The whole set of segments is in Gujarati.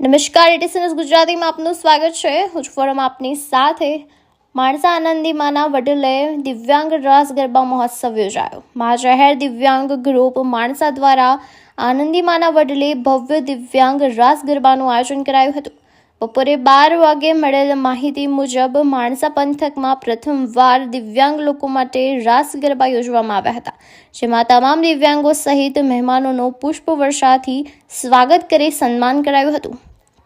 નમસ્કાર એટીસનસ ગુજરાતીમાં આપનું સ્વાગત છે. હું ફોરમ આપની સાથે. માણસા આનંદીમાના વડલે દિવ્યાંગ રાસ ગરબા મહોત્સવ યોજાયો. મહાજાહેર દિવ્યાંગ ગ્રુપ માણસા દ્વારા આનંદીમાના વડલે ભવ્ય દિવ્યાંગ રાસ ગરબાનું આયોજન કરાયું હતું. બપોરે બાર વાગે મળેલ માહિતી મુજબ માણસા પંથકમાં પ્રથમવાર દિવ્યાંગ લોકો માટે રાસ ગરબા યોજવામાં આવ્યા હતા, જેમાં તમામ દિવ્યાંગો સહિત મહેમાનોનું પુષ્પવર્ષાથી સ્વાગત કરી સન્માન કરાયું હતું.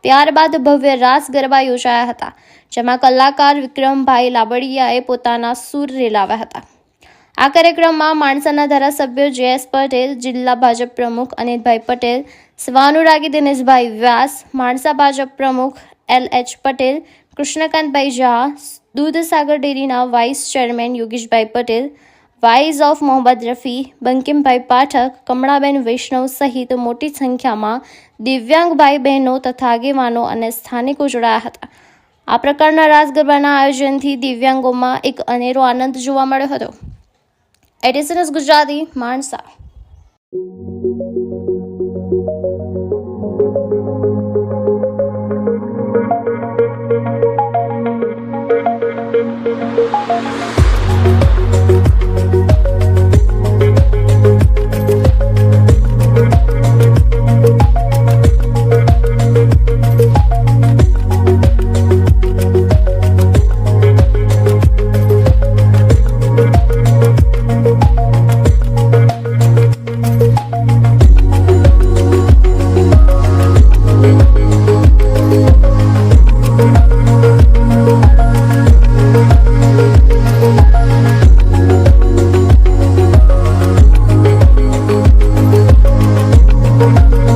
ત્યારબાદ ભવ્ય રાસ ગરબા યોજાયા હતા, જેમાં કલાકાર વિક્રમભાઈ લાબડિયાએ પોતાના સૂર રેલાવ્યા હતા. આ કાર્યક્રમમાં માણસાના ધારાસભ્ય જયેશ પટેલ, જિલ્લા ભાજપ પ્રમુખ અનિતભાઈ પટેલ, સ્વાનુરાગી દિનેશભાઈ વ્યાસ, માણસા ભાજપ પ્રમુખ એલ એચ પટેલ, કૃષ્ણકાંતભાઈ ઝા, દૂધસાગર ડેરીના vice chairman Yogeshbhai Patel, voice of Mohammad Rafi, Bankimbhai Pathak, Kamlaben Vaishnav સહિત મોટી સંખ્યામાં દિવ્યાંગ ભાઈ બહેનો તથા આગેવાનો અને સ્થાનિકો જોડાયા હતા. આ પ્રકારના રાસ ગરબાના આયોજનથી દિવ્યાંગોમાં એક અનેરો આનંદ જોવા મળ્યો હતો. એડિસનસ ગુજરાતી માણસા. Thank